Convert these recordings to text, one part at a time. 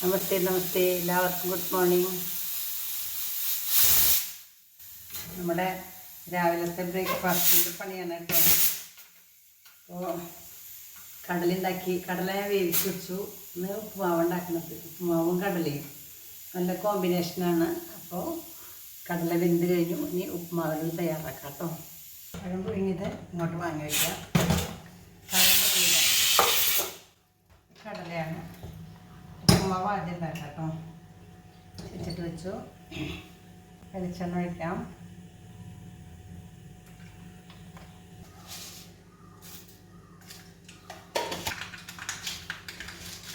നമസ്തേ നമസ്തേ. എല്ലാവർക്കും good morning. നമ്മുടെ രാവിലത്തെ ബ്രേക്ക്ഫാസ്റ്റിന്റെ പണിയാണ് കേട്ടോ. അപ്പോൾ കടലുണ്ടാക്കി കടല വേവിച്ച് വെച്ചു. ഇന്ന് ഉപ്പുമാവ് ഉണ്ടാക്കുന്നത്. ഉപ്പുമാവും കടലയും. നല്ല കോമ്പിനേഷനാണ് അപ്പോൾ കടല വെന്ത് കഴിഞ്ഞു. ഇനി ഉപ്പുമാവിൽ തയ്യാറാക്കാം കേട്ടോ. പഴം പുഴുങ്ങിയത് ഇങ്ങോട്ട് വാങ്ങി വയ്ക്കാം പഴം പുഴുങ്ങിയത് കടലയാണ് ഉപ്പുമാവ് ആദ്യം ഉണ്ടാക്കാം കേട്ടോ. വെച്ചിട്ട് വെച്ചു. വെളിച്ചെണ്ണ ഒഴിക്കാം.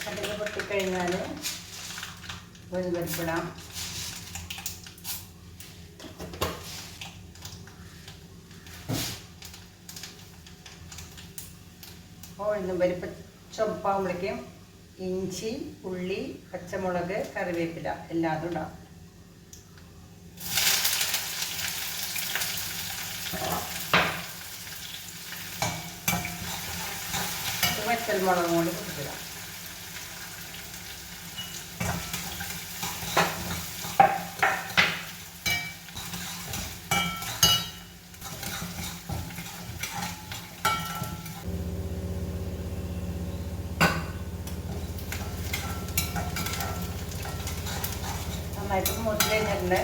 കടുക് പൊട്ടിക്കഴിഞ്ഞാൽ ഓ ഉഴുന്നും പരിപ്പ് ചുവപ്പാകുമ്പോഴേക്കും ഇഞ്ചി ഉള്ളി പച്ചമുളക് കറിവേപ്പില എല്ലാതും ഇടാം. വറ്റൽ കൂടി പൊട്ടിച്ചിടാം നന്നായിട്ട് മൂത്ത്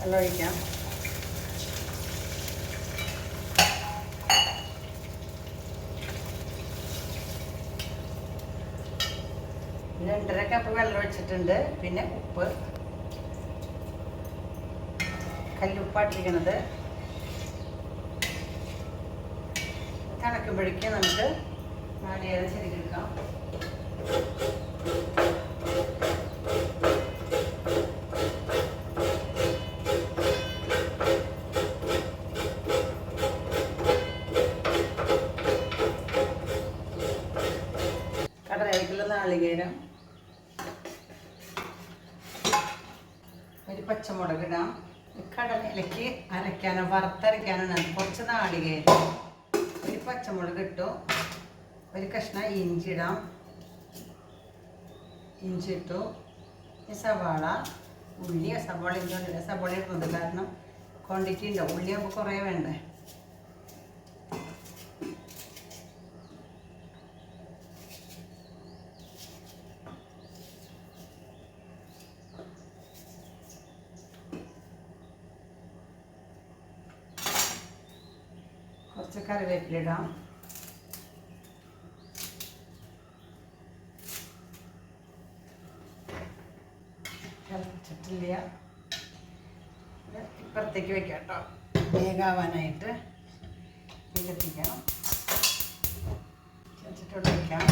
വെള്ളമൊഴിക്കാം വെള്ളം ഒഴിക്കാം. രണ്ടര കപ്പ് വെള്ളം ഒഴിച്ചിട്ടുണ്ട്. പിന്നെ ഉപ്പ്. കല്ലുപ്പാട്ടിരിക്കണത് തിളക്കുമ്പോഴേക്കും നമുക്ക് നാളികേരം ശരിക്കെടുക്കാം കടലയ്ക്കുള്ള നാളികേരം ഒരു പച്ചമുളക് ഇടാം. കടലയിലേക്ക് അരയ്ക്കാനോ വറുത്തരയ്ക്കാനാണ് കുറച്ച് നാളികേരം. ഒരു പച്ചമുളക് ഇട്ടു. ഒരു കഷ്ണം ഇഞ്ചി ഇടാം. ഇഞ്ചി ഇട്ടു. സവാള. ഉള്ളി സവാള ഇല്ല സവാള ഇടുന്നത് കാരണം ക്വാണ്ടിറ്റി ഉണ്ടോ ഉള്ളി കുറേ വേണ്ടേ കുറച്ച് കറിവേപ്പില ഇടാം. തിളച്ചിട്ടില്ല ഇപ്പുറത്തേക്ക് വെക്കാം കേട്ടോ. വേഗാവാനായിട്ട് കത്തിക്കാം വെച്ചിട്ടോട് വയ്ക്കാം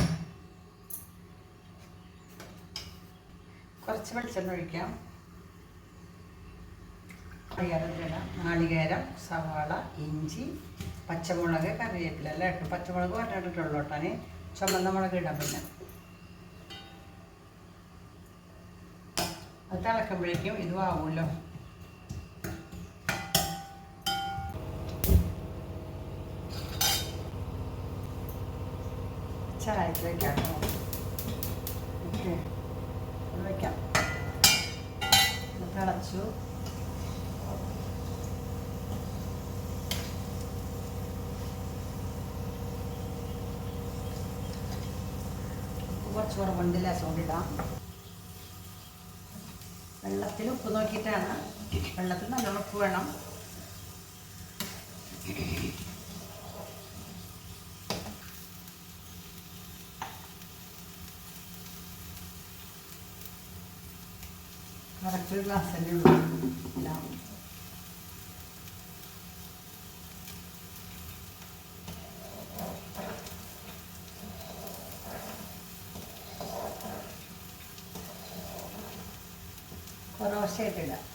കുറച്ച് വെളിച്ചെണ്ണ ഒഴിക്കാം. നാളികേരം നാളികേരം സവാള ഇഞ്ചി പച്ചമുളക് കറിവേപ്പില എല്ലാം ഇട്ടു പച്ചമുളക് പറഞ്ഞിട്ടുള്ളൂ കേട്ടോ ചുമന്ന മുളക് ഇടാൻ പിന്നെ. അത് തിളക്കുമ്പോഴേക്കും ഇതും ആവുമല്ലോ. ചായക്ക് വയ്ക്കാം വയ്ക്കാം തിളച്ചു. കുറച്ച് കുറവുണ്ട് ചൂണ്ടിടാം വെള്ളത്തിൽ ഉപ്പ് നോക്കിയിട്ടാണ് വെള്ളത്തിൽ നല്ല ഉപ്പ് വേണം. കറക്റ്റ് ഗ്ലാസ് തന്നെ ഉള്ളൂ. എല്ലാം. കുറവശമായിട്ടിടാം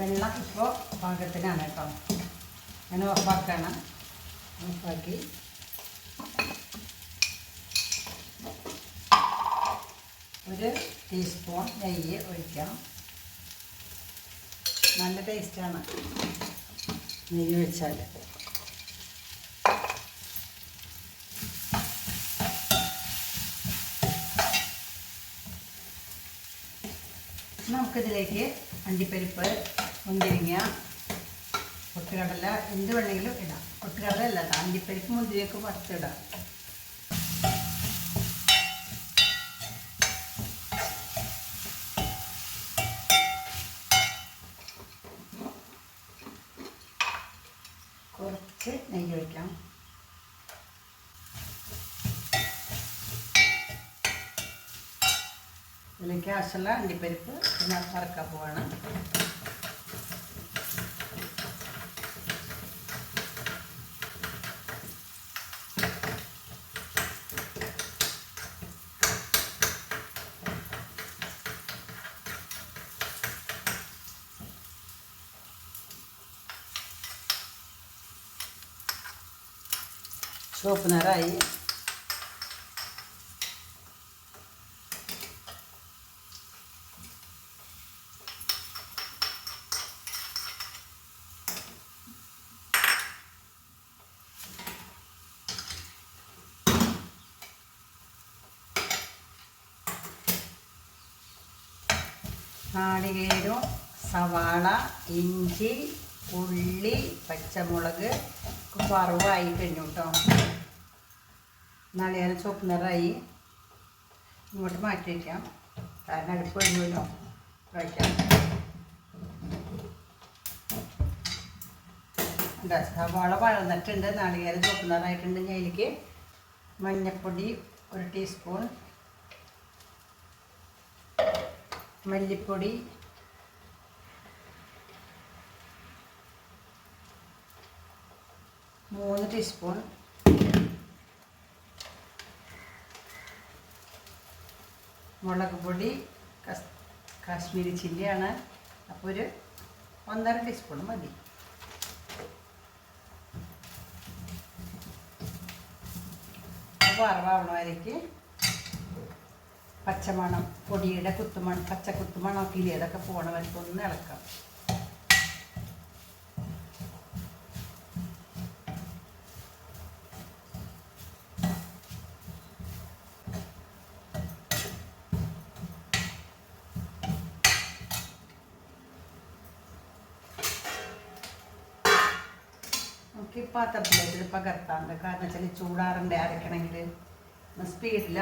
വെള്ളം ഇപ്പോൾ പാകത്തിനാണ് കേട്ടോ. ഞാൻ ഉറപ്പാക്കണം. ഉറപ്പാക്കി. ഒരു ടീസ്പൂൺ നെയ്യ് ഒഴിക്കാം നല്ല ടേസ്റ്റാണ് നെയ്യ് ഒഴിച്ചാൽ. നമുക്കിതിലേക്ക് അണ്ടിപ്പരിപ്പ് മുന്തിരിങ്ങ പൊട്ടുകടല എന്ത് വേണമെങ്കിലും ഇടാം. പൊട്ടുകടല അല്ല കേട്ടോ അണ്ടിപ്പരിപ്പ് മുന്തിരിയൊക്കെ വറുത്തിടാം കുറച്ച് നെയ്യ് ഒഴിക്കാം. ഇതിലേക്ക് ആവശ്യമുള്ള അണ്ടിപ്പരിപ്പ് പിന്നെ വറക്കാൻ പോവാണ്. ചുവപ്പ് നിറമായി നാളികേരം സവാള ഇഞ്ചി ഉള്ളി പച്ചമുളക്. വറവായി കേട്ടോ. നാളികേരം ചുവപ്പ് നിറായി ഇങ്ങോട്ട് മാറ്റി വയ്ക്കാം. കാരണം അടുപ്പ് കഴിഞ്ഞല്ലോ വയ്ക്കാം സവാള വഴന്നിട്ടുണ്ട്. നാളികേര ചുവപ്പ് നിറായിട്ടുണ്ട് ഞാൻ അതിലേക്ക് മഞ്ഞൾപ്പൊടി ഒരു ടീസ്പൂൺ. മല്ലിപ്പൊടി. മൂന്ന് ടീസ്പൂൺ. മുളക് പൊടി കാശ്മീരി ചില്ലിയാണ്. അപ്പോൾ ഒരു ഒന്നര ടീസ്പൂൺ മതി. വറവാവണവരേക്ക് പച്ചമണം പൊടിയുടെ കുത്തുമണം പച്ച കുത്തുമണം കിളിയതൊക്കെ പോകണവർക്ക് ഒന്ന് ഇളക്കാം നമുക്ക് ഈ പാത്രത്തിലേക്ക് പകർത്താണ്ട്. കാരണം വെച്ചാൽ ചൂടാറുണ്ട് അരക്കണമെങ്കിൽ സ്പീഡില്ല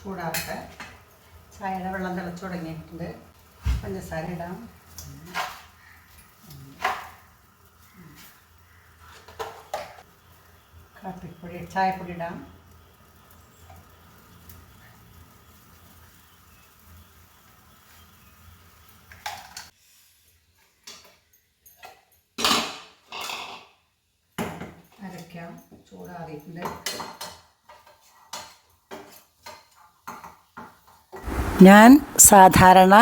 ചൂടാറട്ടെ. ചായയുടെ വെള്ളം തിളച്ചു തുടങ്ങിയിട്ടുണ്ട്. പഞ്ചസാര ഇടാം. കാപ്പിപ്പൊടി ചായപ്പൊടി ഇടാം. ചൂടാറിയിട്ടുണ്ട്. ഞാൻ സാധാരണ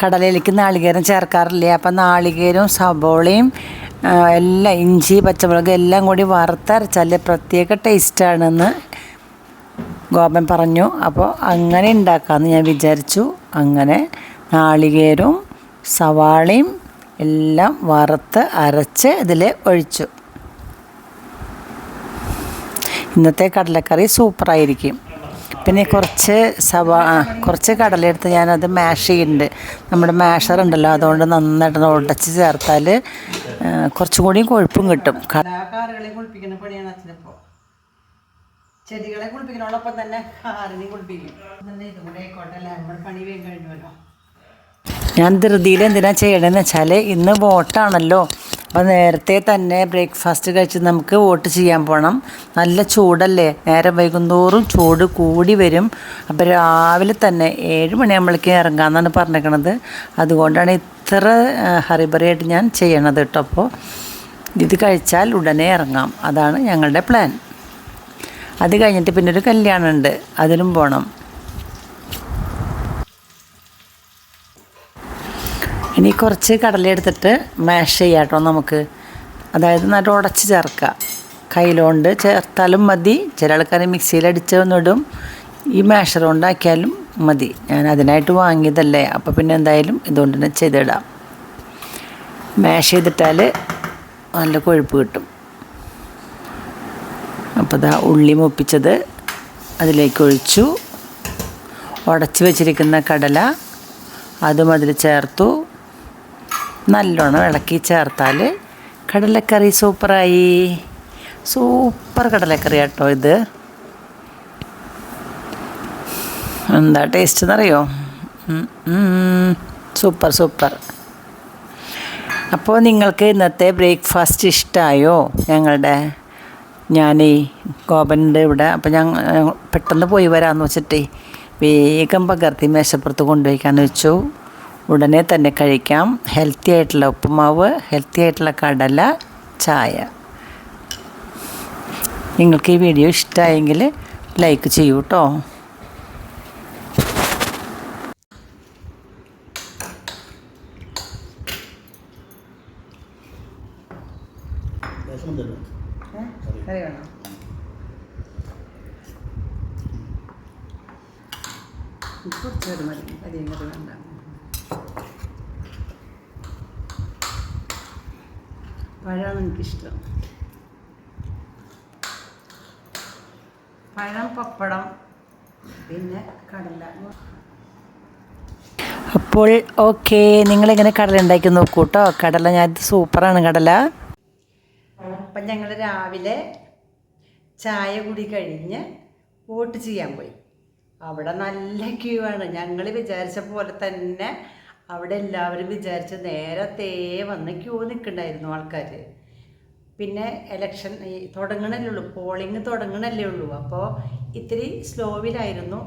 കടലയിലേക്ക് നാളികേരം ചേർക്കാറില്ല അപ്പം നാളികേരവും സബോളയും എല്ലാം ഇഞ്ചി പച്ചമുളക് എല്ലാം കൂടി വറുത്തരച്ചാൽ പ്രത്യേക ടേസ്റ്റാണെന്ന് ഗോപൻ പറഞ്ഞു. അപ്പോൾ അങ്ങനെ ഉണ്ടാക്കാമെന്ന് ഞാൻ വിചാരിച്ചു. അങ്ങനെ നാളികേരവും സവാളയും എല്ലാം വറുത്ത് അരച്ച് ഇതിൽ ഒഴിച്ചു. ഇന്നത്തെ കടലക്കറി സൂപ്പറായിരിക്കും പിന്നെ കുറച്ച് സവാ കുറച്ച് കടലെടുത്ത് ഞാനത് മാഷ് ചെയ്യുന്നുണ്ട് നമ്മുടെ മാഷർ ഉണ്ടല്ലോ അതുകൊണ്ട് നന്നായിട്ട് ഉടച്ച് ചേർത്താൽ കുറച്ചും കൂടി കൊഴുപ്പും കിട്ടും. കുളിപ്പിക്കുന്ന പണിയാണ് അച്ഛനിപ്പോൾ ചെടികളെ കുളിപ്പിക്കുന്നതോടൊപ്പം തന്നെ ആറിനെയും കുളിപ്പിക്കും. തന്നെ ഇതും കൂടെ ആയിക്കോട്ടെ നമ്മുടെ പണി വേഗം കഴിഞ്ഞുവല്ലോ. ഞാൻ ധൃതിയിൽ എന്തിനാ ചെയ്യണമെന്ന് വെച്ചാൽ ഇന്ന് വോട്ടാണല്ലോ അപ്പോൾ നേരത്തെ തന്നെ ബ്രേക്ക്ഫാസ്റ്റ് കഴിച്ച് നമുക്ക് വോട്ട് ചെയ്യാൻ പോകണം നല്ല ചൂടല്ലേ? നേരം വൈകുന്തോറും ചൂട് കൂടി വരും. അപ്പോൾ രാവിലെ തന്നെ ഏഴ് മണിയാകുമ്പോഴേക്കും ഇറങ്ങാമെന്നാണ് പറഞ്ഞേക്കണത് അതുകൊണ്ടാണ് ഇത്ര ഹറിബറിയായിട്ട് ഞാൻ ചെയ്യണത് കേട്ടോ. അപ്പോൾ ഇത് കഴിച്ചാൽ ഉടനെ ഇറങ്ങാം. അതാണ് ഞങ്ങളുടെ പ്ലാൻ. അത് കഴിഞ്ഞിട്ട് പിന്നെ ഒരു കല്യാണമുണ്ട്. അതിലും പോകണം ഇനി കുറച്ച് കടല എടുത്തിട്ട് മാഷ് ചെയ്യാം കേട്ടോ നമുക്ക്. അതായത് നല്ല ഉടച്ച് ചേർക്കുക. കയ്യിലോണ്ട് ചേർത്താലും മതി. ചില ആൾക്കാർ മിക്സിയിൽ അടിച്ചൊന്നിടും ഈ മാഷർ കൊണ്ടാക്കിയാലും മതി. ഞാൻ അതിനായിട്ട് വാങ്ങിയതല്ലേ. അപ്പോൾ പിന്നെ എന്തായാലും ഇതുകൊണ്ട് തന്നെ ചെയ്തിടാം. മാഷ് ചെയ്തിട്ടാൽ നല്ല കൊഴുപ്പ് കിട്ടും. അപ്പോൾ ദാ ഉള്ളി മുപ്പിച്ചത് അതിലേക്ക് ഒഴിച്ചു. ഉടച്ച് വെച്ചിരിക്കുന്ന കടല അതും അതിൽ ചേർത്തു. നല്ലോണം ഇളക്കി ചേർത്താൽ കടലക്കറി സൂപ്പറായി. സൂപ്പർ കടലക്കറി കേട്ടോ ഇത്. എന്താ ടേസ്റ്റ് എന്നറിയോ? Super super. അപ്പോൾ നിങ്ങൾക്ക് ഇന്നത്തെ ബ്രേക്ക്ഫാസ്റ്റ് ഇഷ്ടമായോ ഞങ്ങളുടെ ഞാനേ ഗോപനുണ്ട് ഇവിടെ. അപ്പോൾ ഞങ്ങൾ പെട്ടെന്ന് പോയി വരാമെന്ന് വെച്ചിട്ട് വേഗം പകർത്തി മേശപ്പുറത്ത് കൊണ്ടുപോയിക്കാന്ന് വെച്ചു. ഉടനെ തന്നെ കഴിക്കാം. ഹെൽത്തി ആയിട്ടുള്ള ഉപ്പുമാവ് ഹെൽത്തി ആയിട്ടുള്ള കടല ചായ. നിങ്ങൾക്ക് ഈ വീഡിയോ ഇഷ്ടമായെങ്കിൽ ലൈക്ക് ചെയ്യൂ കേട്ടോ കറി വേണോ കുറച്ച് കറി മതി അധികം കറി വേണ്ട പഴമാണ് എനിക്കിഷ്ടം പഴം പപ്പടം പിന്നെ കടല. അപ്പോൾ ഓക്കെ നിങ്ങളിങ്ങനെ കടല ഉണ്ടാക്കി നോക്കൂ കേട്ടോ കടല ഞാൻ സൂപ്പറാണ് കടല. അപ്പം ഞങ്ങൾ രാവിലെ ചായ കൂടി കഴിഞ്ഞ് വോട്ട് ചെയ്യാൻ പോയി. അവിടെ നല്ല ക്യൂ ആണ്. ഞങ്ങൾ വിചാരിച്ച പോലെ തന്നെ അവിടെ എല്ലാവരും വിചാരിച്ച് നേരത്തെ വന്ന് ക്യൂ നിൽക്കണ്ടായിരുന്നു ആൾക്കാർ പിന്നെ എലക്ഷൻ ഈ തുടങ്ങണല്ലേ ഉള്ളൂ പോളിംഗ് തുടങ്ങണല്ലേ ഉള്ളൂ. അപ്പോൾ ഇത്തിരി സ്ലോവിലായിരുന്നു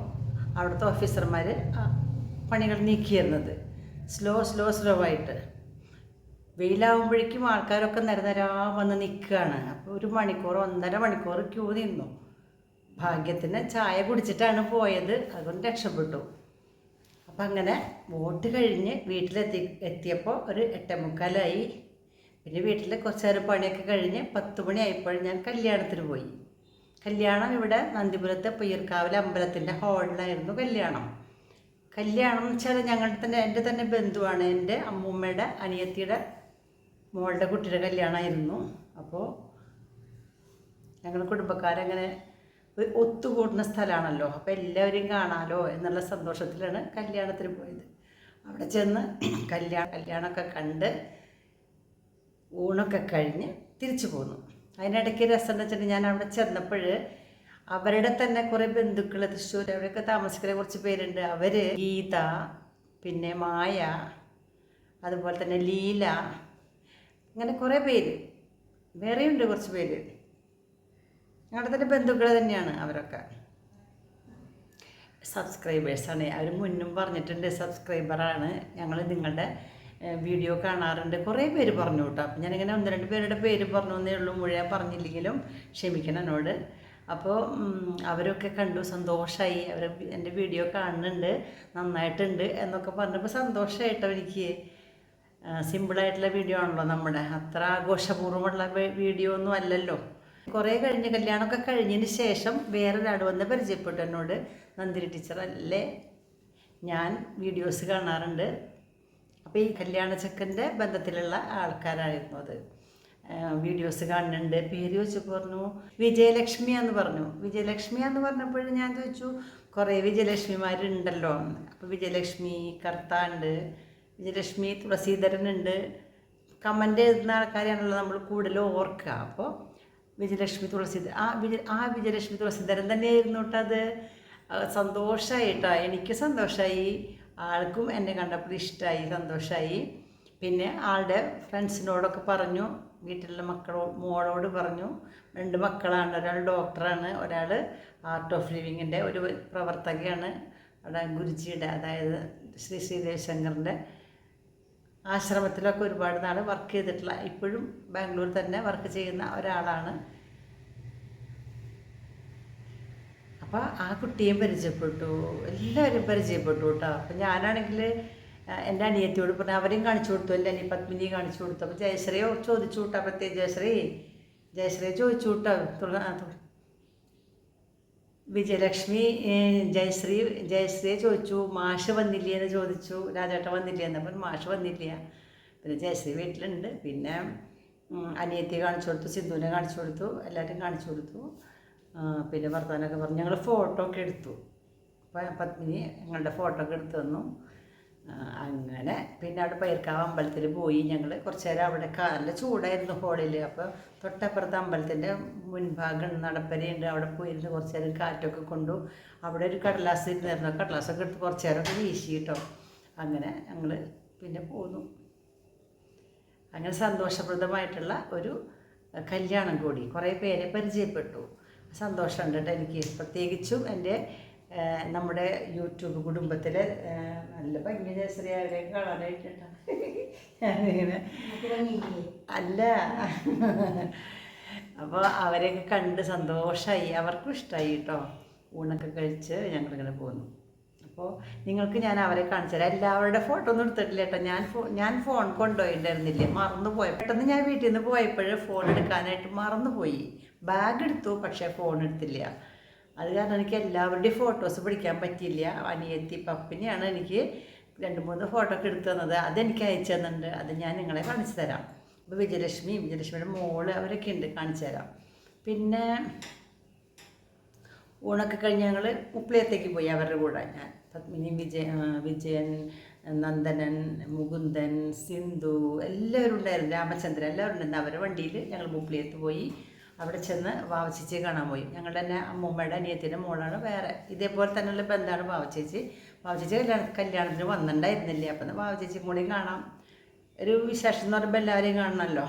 അവിടുത്തെ ഓഫീസർമാർ പണികൾ നീക്കിയിരുന്നത്. സ്ലോ സ്ലോ സ്ലോ ആയിട്ട്. വെയിലാവുമ്പോഴേക്കും ആൾക്കാരൊക്കെ നിരനിരാ വന്ന് നിൽക്കുകയാണ് അപ്പോൾ ഒരു മണിക്കൂർ ഒന്നര മണിക്കൂർ ക്യൂ നിന്നു. ഭാഗ്യത്തിന് ചായ കുടിച്ചിട്ടാണ് പോയത്. അതുകൊണ്ട് രക്ഷപ്പെട്ടു. അപ്പം അങ്ങനെ വോട്ട് കഴിഞ്ഞ് വീട്ടിലെത്തി എത്തിയപ്പോൾ ഒരു എട്ടേ മുക്കാലായി പിന്നെ വീട്ടിൽ കുറച്ച് നേരം പണിയൊക്കെ കഴിഞ്ഞ് പത്ത് മണിയായപ്പോൾ ഞാൻ കല്യാണത്തിന് പോയി. കല്യാണം ഇവിടെ നന്ദിപുരത്തെ പയ്യർക്കാവിലെ അമ്പലത്തിന്റെ ഹാളിലായിരുന്നു കല്യാണം. കല്യാണം എന്ന് വെച്ചാൽ ഞങ്ങളുടെ തന്നെ എന്റെ തന്നെ ബന്ധുവാണ് എന്റെ അമ്മൂമ്മയുടെ അനിയത്തിയുടെ മോളുടെ കുട്ടിയുടെ കല്യാണമായിരുന്നു. അപ്പോൾ ഞങ്ങൾ കുടുംബക്കാരങ്ങനെ ഒത്തുകൂടുന്ന സ്ഥലമാണല്ലോ. അപ്പോൾ എല്ലാവരെയും കാണാമല്ലോ എന്നുള്ള സന്തോഷത്തിലാണ് കല്യാണത്തിന് പോയത്. അവിടെ ചെന്ന് കല്യാണം കല്യാണമൊക്കെ കണ്ട് ഊണൊക്കെ കഴിഞ്ഞ് തിരിച്ചു പോന്നു. അതിനിടയ്ക്ക് രസം എന്ന് വെച്ചിട്ടുണ്ടെങ്കിൽ ഞാൻ അവിടെ ചെന്നപ്പോൾ അവരുടെ തന്നെ കുറേ ബന്ധുക്കൾ തൃശ്ശൂർ അവിടെയൊക്കെ താമസിക്കുന്ന കുറച്ച് പേരുണ്ട്. അവർ ഗീത പിന്നെ മായ അതുപോലെ തന്നെ ലീല അങ്ങനെ കുറേ പേര്. വേറെയുണ്ട് കുറച്ച് പേര്. ഞങ്ങളുടെ തന്നെ ബന്ധുക്കൾ തന്നെയാണ് അവരൊക്കെ. സബ്സ്ക്രൈബേഴ്സാണ് അവർ മുന്നും പറഞ്ഞിട്ടുണ്ട് സബ്സ്ക്രൈബറാണ് ഞങ്ങൾ നിങ്ങളുടെ വീഡിയോ കാണാറുണ്ട്. കുറേ പേര് പറഞ്ഞു കേട്ടോ. അപ്പം ഞാനിങ്ങനെ ഒന്ന് രണ്ട് പേരുടെ പേര് പറഞ്ഞു എന്നേ ഉള്ളൂ. മുഴുവൻ പറഞ്ഞില്ലെങ്കിലും ക്ഷമിക്കണം എന്നോട്. അപ്പോൾ അവരൊക്കെ കണ്ടു. സന്തോഷമായി അവർ എന്റെ വീഡിയോ കാണുന്നുണ്ട്. നന്നായിട്ടുണ്ട് എന്നൊക്കെ പറഞ്ഞപ്പോൾ സന്തോഷമായിട്ടോ എനിക്ക്. സിമ്പിളായിട്ടുള്ള വീഡിയോ ആണല്ലോ നമ്മുടെ. അത്ര ആഘോഷപൂർവമുള്ള വീഡിയോ ഒന്നും അല്ലല്ലോ. കുറേ കഴിഞ്ഞ് കല്യാണമൊക്കെ കഴിഞ്ഞതിന് ശേഷം വേറൊരാൾ വന്ന് പരിചയപ്പെട്ടു എന്നോട്. നന്ദിരി ടീച്ചർ അല്ലേ ഞാൻ വീഡിയോസ് കാണാറുണ്ട്. അപ്പോൾ ഈ കല്യാണ ചെക്കന്റെ ബന്ധത്തിലുള്ള ആൾക്കാരായിരുന്നു അത്. വീഡിയോസ് കാണുന്നുണ്ട്. പേര് ചോദിച്ചപ്പോൾ പറഞ്ഞു വിജയലക്ഷ്മി എന്ന് പറഞ്ഞു. വിജയലക്ഷ്മി എന്ന് പറഞ്ഞപ്പോൾ ഞാൻ ചോദിച്ചു കുറേ വിജയലക്ഷ്മിമാരുണ്ടല്ലോ അപ്പോൾ വിജയലക്ഷ്മി കർത്താണ്ട് വിജയലക്ഷ്മി തുളസീധരനുണ്ട് കമന്റ് എഴുതുന്ന ആൾക്കാരെയാണല്ലോ നമ്മൾ കൂടുതൽ ഓർക്കുക. അപ്പോൾ വിജയലക്ഷ്മി തുളസീധരൻ ആ വിജയ ആ വിജയലക്ഷ്മി തുളസീധരൻ തന്നെയായിരുന്നു കേട്ടോ അത്. സന്തോഷമായിട്ടാ എനിക്ക് സന്തോഷമായി ആൾക്കും എന്നെ കണ്ടപ്പോൾ ഇഷ്ടമായി സന്തോഷമായി പിന്നെ ആളുടെ ഫ്രണ്ട്സിനോടൊക്കെ പറഞ്ഞു വീട്ടിലുള്ള മക്കളോ മോളോട് പറഞ്ഞു രണ്ട് മക്കളാണ് ഒരാൾ ഡോക്ടറാണ് ഒരാൾ ആർട്ട് ഓഫ് ലിവിങ്ങിന്റെ ഒരു പ്രവർത്തകയാണ് അവിടെ ഗുരുജിയുടെ അതായത് ശ്രീ ശ്രീ രവിശങ്കറിന്റെ ആശ്രമത്തിലൊക്കെ ഒരുപാട് നാൾ വർക്ക് ചെയ്തിട്ടുള്ള ഇപ്പോഴും ബാംഗ്ലൂർ തന്നെ വർക്ക് ചെയ്യുന്ന ഒരാളാണ്. അപ്പോൾ ആ കുട്ടിയെയും പരിചയപ്പെട്ടു. എല്ലാവരും പരിചയപ്പെട്ടു കേട്ടോ അപ്പം ഞാനാണെങ്കിൽ എന്റെ അനിയത്തിയോട് പറഞ്ഞു അവരെയും കാണിച്ചു കൊടുത്തു. എന്റെ അനിയ പത്മിനിയും കാണിച്ചു കൊടുത്തു. അപ്പോൾ ജയശ്രീയോ ചോദിച്ചു കേട്ടോ പ്രത്യേക ജയശ്രീ? ജയശ്രീ ചോദിച്ചു കൂട്ടോ വിജയലക്ഷ്മി ജയശ്രീ ജയശ്രീയെ ചോദിച്ചു. മാഷ് വന്നില്ലേ എന്ന് ചോദിച്ചു. രാജേട്ട വന്നില്ലേ എന്ന്. അപ്പം മാഷ് വന്നില്ല. പിന്നെ ജയശ്രീ വീട്ടിലുണ്ട്. പിന്നെ അനിയത്തിയെ കാണിച്ചു കൊടുത്തു. സിന്ധുവിനെ കാണിച്ചു കൊടുത്തു. എല്ലാവരും കാണിച്ചു കൊടുത്തു. പിന്നെ വർത്തമാനമൊക്കെ പറഞ്ഞു. ഞങ്ങൾ ഫോട്ടോ ഒക്കെ എടുത്തു. പത്മിനി ഞങ്ങളുടെ ഫോട്ടോ ഒക്കെ എടുത്തു തന്നു. അങ്ങനെ പിന്നെ അവിടെ പൈർക്കാവ് അമ്പലത്തിൽ പോയി. ഞങ്ങൾ കുറച്ച് നേരം അവിടെ നല്ല ചൂടായിരുന്നു ഹോളിൽ അപ്പോൾ തൊട്ടപ്പുറത്ത് അമ്പലത്തിന്റെ മുൻഭാഗം നടപ്പരയുണ്ട് അവിടെ പോയിരുന്ന്. കുറച്ച് നേരം കാറ്റൊക്കെ കൊണ്ടു. അവിടെ ഒരു കടലാസ് ഇരുന്നായിരുന്നു. കടലാസൊക്കെ എടുത്ത് കുറച്ച് നേരമൊക്കെ വീശി കേട്ടോ. അങ്ങനെ ഞങ്ങൾ പിന്നെ പോന്നു. അങ്ങനെ സന്തോഷപ്രദമായിട്ടുള്ള ഒരു കല്യാണം കൂടി. കുറേ പേരെ പരിചയപ്പെട്ടു. സന്തോഷമുണ്ട് കേട്ടോ എനിക്ക്. പ്രത്യേകിച്ചും എന്റെ നമ്മുടെ യൂട്യൂബ് കുടുംബത്തിൽ നല്ല ഭംഗി ജയശ്രീ ആരെയും കാണാനായിട്ടുണ്ട് ഞാനിങ്ങനെ അല്ല. അപ്പോൾ അവരെയൊക്കെ കണ്ട് സന്തോഷമായി അവർക്കും ഇഷ്ടമായി കേട്ടോ. ഊണൊക്കെ കഴിച്ച് ഞങ്ങളിങ്ങനെ പോന്നു. അപ്പോൾ നിങ്ങൾക്ക് ഞാൻ അവരെ കാണിച്ചു തരാം. എല്ലാവരുടെ ഫോട്ടോ ഒന്നും എടുത്തിട്ടില്ല കേട്ടോ. ഞാൻ ഫോ ഞാൻ ഫോൺ കൊണ്ടുപോയിട്ടുണ്ടായിരുന്നില്ല? മറന്നു പോയി പെട്ടെന്ന് ഞാൻ വീട്ടിൽ നിന്ന് പോയപ്പോഴേ ഫോൺ എടുക്കാനായിട്ട് മറന്നു പോയി ബാഗ് എടുത്തു പക്ഷേ ഫോൺ എടുത്തില്ല അത് കാരണം എനിക്ക് എല്ലാവരുടെയും ഫോട്ടോസ് പിടിക്കാൻ പറ്റിയില്ല. അനിയത്തി പപ്പിനെയാണ് എനിക്ക് രണ്ട് മൂന്ന് ഫോട്ടോ ഒക്കെ എടുത്തു തന്നത്. അതെനിക്ക് അയച്ചു തന്നിട്ടുണ്ട്. അത് ഞാൻ നിങ്ങളെ കാണിച്ചു തരാം. അപ്പോൾ വിജയലക്ഷ്മി വിജയലക്ഷ്മിയുടെ മോൾ അവരൊക്കെ ഉണ്ട് കാണിച്ചു തരാം. പിന്നെ ഊണൊക്കെ കഴിഞ്ഞ് ഞങ്ങൾ ഉപ്പിളയത്തേക്ക് പോയി അവരുടെ കൂടെ. ഞാൻ പത്മിനി വിജയ വിജയൻ നന്ദനൻ മുകുന്ദൻ സിന്ധു എല്ലാവരും ഉണ്ടായിരുന്നു. രാമചന്ദ്രൻ എല്ലാവരും ഉണ്ടായിരുന്നു. അവരുടെ വണ്ടിയിൽ ഞങ്ങൾ മുപ്പിളിയത്ത് പോയി അവിടെ ചെന്ന് വാവച്ചേച്ചി കാണാൻ പോയി. ഞങ്ങളുടെ തന്നെ അമ്മൂമ്മയുടെ അനിയത്തിന്റെ മോളാണ് വേറെ. ഇതേപോലെ തന്നെയുള്ള ബന്ധമാണ് വാവച്ചേച്ചി. വാവച്ചേച്ചി കല്യാണ കല്യാണത്തിന് വന്നിട്ടുണ്ടായിരുന്നില്ല? അപ്പം വാവച്ചേച്ചിയും കൂടി കാണാം. ഒരു വിശേഷം എന്ന് പറയുമ്പോൾ എല്ലാവരെയും കാണണമല്ലോ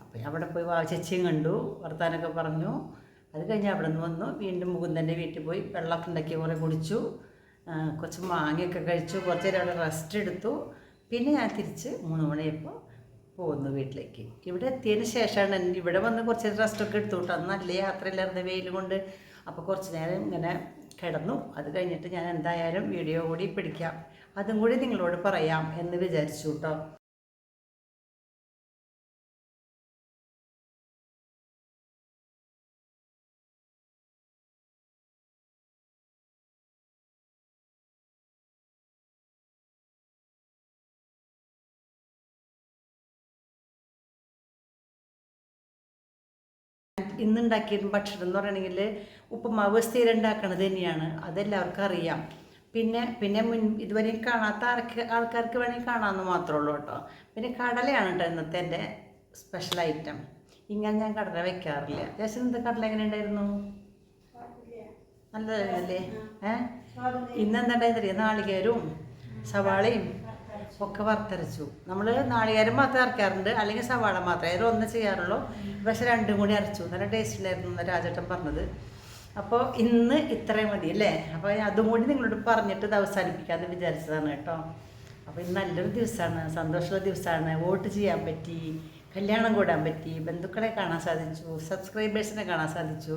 അപ്പോൾ അവിടെ പോയി വാവച്ചേച്ചിയും കണ്ടു. വർത്താനൊക്കെ പറഞ്ഞു. അത് കഴിഞ്ഞ് അവിടെ നിന്ന് വന്നു. വീണ്ടും മുകുന്ദന്റെ വീട്ടിൽ പോയി വെള്ളമൊക്കെ ഉണ്ടാക്കി കുറേ കുടിച്ചു. കുറച്ച് മാങ്ങയൊക്കെ കഴിച്ചു. കുറച്ച് നേരം അവിടെ റെസ്റ്റ് എടുത്തു. പിന്നെ ഞാൻ തിരിച്ച് മൂന്ന് മണിയപ്പോൾ പോകുന്നു വീട്ടിലേക്ക്. ഇവിടെ എത്തിയതിന് ശേഷമാണ് എന്റെ ഇവിടെ വന്ന് കുറച്ച് റെസ്റ്റൊക്കെ എടുത്തു കേട്ടോ അന്ന് നല്ല യാത്രയില്ലായിരുന്നു വെയിൽ കൊണ്ട്. അപ്പോൾ കുറച്ച് നേരം ഇങ്ങനെ കിടന്നു. അത് കഴിഞ്ഞിട്ട് ഞാൻ എന്തായാലും വീഡിയോ കൂടി പിടിക്കാം. അതും കൂടി നിങ്ങളോട് പറയാം എന്ന് വിചാരിച്ചു കേട്ടോ. ഇന്നുണ്ടാക്കിയ ഭക്ഷണം എന്ന് പറയണമെങ്കിൽ ഉപ്പുമാവ് സ്ഥിരം ഉണ്ടാക്കണത് തന്നെയാണ്. അതെല്ലാവർക്കും അറിയാം. പിന്നെ പിന്നെ മുൻ ഇതുവരെയും കാണാത്ത ആർക്ക് ആൾക്കാർക്ക് വേണമെങ്കിൽ കാണാമെന്ന് മാത്രമേ ഉള്ളൂ കേട്ടോ. പിന്നെ കടലയാണ് കേട്ടോ ഇന്നത്തെ എന്റെ സ്പെഷ്യൽ ഐറ്റം ഇങ്ങനെ ഞാൻ കടല വെക്കാറില്ല. ജസ്റ്റ് ഇന്നത്തെ കടല എങ്ങനെ ഉണ്ടായിരുന്നു? നല്ലതല്ലേ? ഏഹ് ഇന്ന് എന്താ നാളികേരവും സവാളയും ഒക്കെ വറുത്തരച്ചു. നമ്മൾ നാളികേരം മാത്രം അരക്കാറുണ്ട്. അല്ലെങ്കിൽ സവാള മാത്രം. ഏതോ ഒന്ന് ചെയ്യാറുള്ളൂ. പക്ഷെ രണ്ടും കൂടി അരച്ചു. നല്ല ടേസ്റ്റ് ഉണ്ടായിരുന്നു രാജേട്ടൻ പറഞ്ഞത്. അപ്പോൾ ഇന്ന് ഇത്രയും മതി അല്ലേ? അപ്പോൾ അതും കൂടി നിങ്ങളോട് പറഞ്ഞിട്ട് ഇത് അവസാനിപ്പിക്കാമെന്ന് വിചാരിച്ചതാണ് കേട്ടോ. അപ്പോൾ ഇന്ന് നല്ലൊരു ദിവസമാണ്. സന്തോഷമുള്ള ദിവസമാണ്. വോട്ട് ചെയ്യാൻ പറ്റി കല്യാണം കൂടാൻ പറ്റി ബന്ധുക്കളെ കാണാൻ സാധിച്ചു സബ്സ്ക്രൈബേഴ്സിനെ കാണാൻ സാധിച്ചു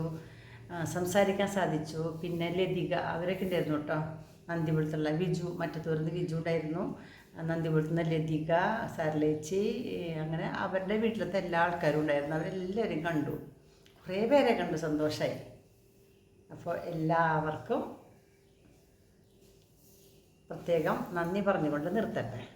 സംസാരിക്കാൻ സാധിച്ചു. പിന്നെ ലതിക അവരൊക്കെ ഉണ്ടായിരുന്നു കേട്ടോ. നന്ദിപുരത്തുള്ള വിജു മറ്റത്തൂർന്ന് വിജു ഉണ്ടായിരുന്നു. നന്ദിപുരത്ത് നിന്ന് ലതിക സർലേച്ചി അങ്ങനെ അവരുടെ വീട്ടിലത്തെ എല്ലാ ആൾക്കാരും ഉണ്ടായിരുന്നു. അവരെല്ലാവരും കണ്ടു. കുറേ പേരെ കണ്ടു സന്തോഷമായി അപ്പോൾ എല്ലാവർക്കും പ്രത്യേകം നന്ദി പറഞ്ഞുകൊണ്ട് നിർത്തട്ടെ.